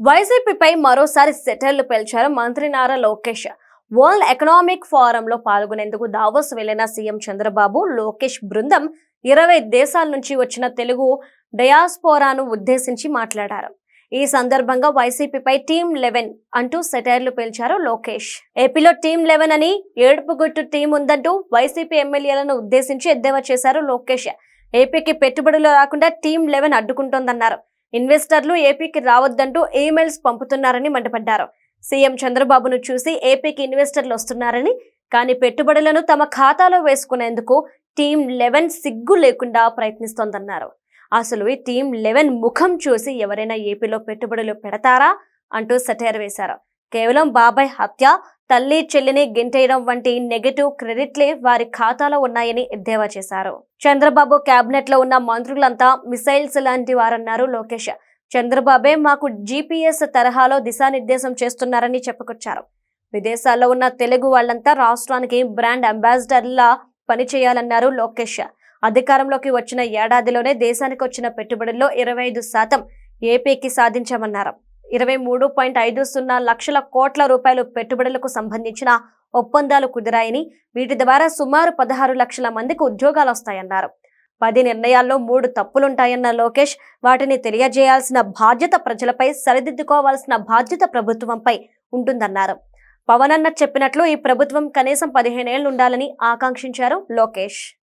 వైసీపీపై మరోసారి సెటర్లు పేల్చారు మంత్రి నారా లోకేష్. వరల్డ్ ఎకనామిక్ ఫోరంలో పాల్గొనేందుకు దావోస్ వెళ్ళిన సీఎం చంద్రబాబు లోకేష్ బృందం ఇరవై దేశాల నుంచి వచ్చిన తెలుగు డయాస్పోరాను ఉద్దేశించి మాట్లాడారు. ఈ సందర్భంగా వైసీపీపై టీమ్ లెవెన్ అంటూ సెటైర్లు పేల్చారు లోకేష్. ఏపీలో టీమ్ లెవెన్ అని ఏడుపుగుట్టు టీం ఉందంటూ వైసీపీ ఎమ్మెల్యేలను ఉద్దేశించి ఎద్దేవా చేశారు లోకేష్. ఏపీకి పెట్టుబడులు రాకుండా టీమ్ లెవెన్ అడ్డుకుంటోందన్నారు. ఇన్వెస్టర్లు ఏపీకి రావద్దంటూ ఈమెయిల్స్ పంపుతున్నారని మండిపడ్డారు. సీఎం చంద్రబాబును చూసి ఏపీకి ఇన్వెస్టర్లు వస్తున్నారని కానీ పెట్టుబడులను తమ ఖాతాలో వేసుకునేందుకు టీం లెవెన్ సిగ్గు లేకుండా ప్రయత్నిస్తోందన్నారు. అసలు ఈ టీం లెవెన్ ముఖం చూసి ఎవరైనా ఏపీలో పెట్టుబడులు పెడతారా అంటూ సెటైర్ వేశారు. కేవలం బాబాయ్ హత్య తల్లి చెల్లిని గింటేయడం వంటి నెగటివ్ క్రెడిట్లే వారి ఖాతాలో ఉన్నాయని ఎద్దేవా చేశారు. చంద్రబాబు కేబినెట్లో ఉన్న మంత్రులంతా మిసైల్స్ లాంటి వారన్నారు లోకేష్. చంద్రబాబే మాకు జీపీఎస్ తరహాలో దిశానిర్దేశం చేస్తున్నారని చెప్పుకొచ్చారు. విదేశాల్లో ఉన్న తెలుగు వాళ్ళంతా రాష్ట్రానికి బ్రాండ్ అంబాసిడర్లా పనిచేయాలన్నారు లోకేష్. అధికారంలోకి వచ్చిన ఏడాదిలోనే దేశానికి వచ్చిన పెట్టుబడుల్లో ఇరవై ఐదు శాతం ఏపీకి సాధించామన్నారు. ఇరవై మూడు పాయింట్ ఐదు సున్నా లక్షల కోట్ల రూపాయలు పెట్టుబడులకు సంబంధించిన ఒప్పందాలు కుదిరాయని వీటి ద్వారా సుమారు పదహారు లక్షల మందికి ఉద్యోగాలు వస్తాయన్నారు. పది నిర్ణయాల్లో మూడు తప్పులుంటాయన్న లోకేష్ వాటిని తెలియజేయాల్సిన బాధ్యత ప్రజలపై సరిదిద్దుకోవాల్సిన బాధ్యత ప్రభుత్వంపై ఉంటుందన్నారు. పవన్ అన్న చెప్పినట్లు ఈ ప్రభుత్వం కనీసం పదిహేనేళ్ళు ఉండాలని ఆకాంక్షించారు లోకేష్.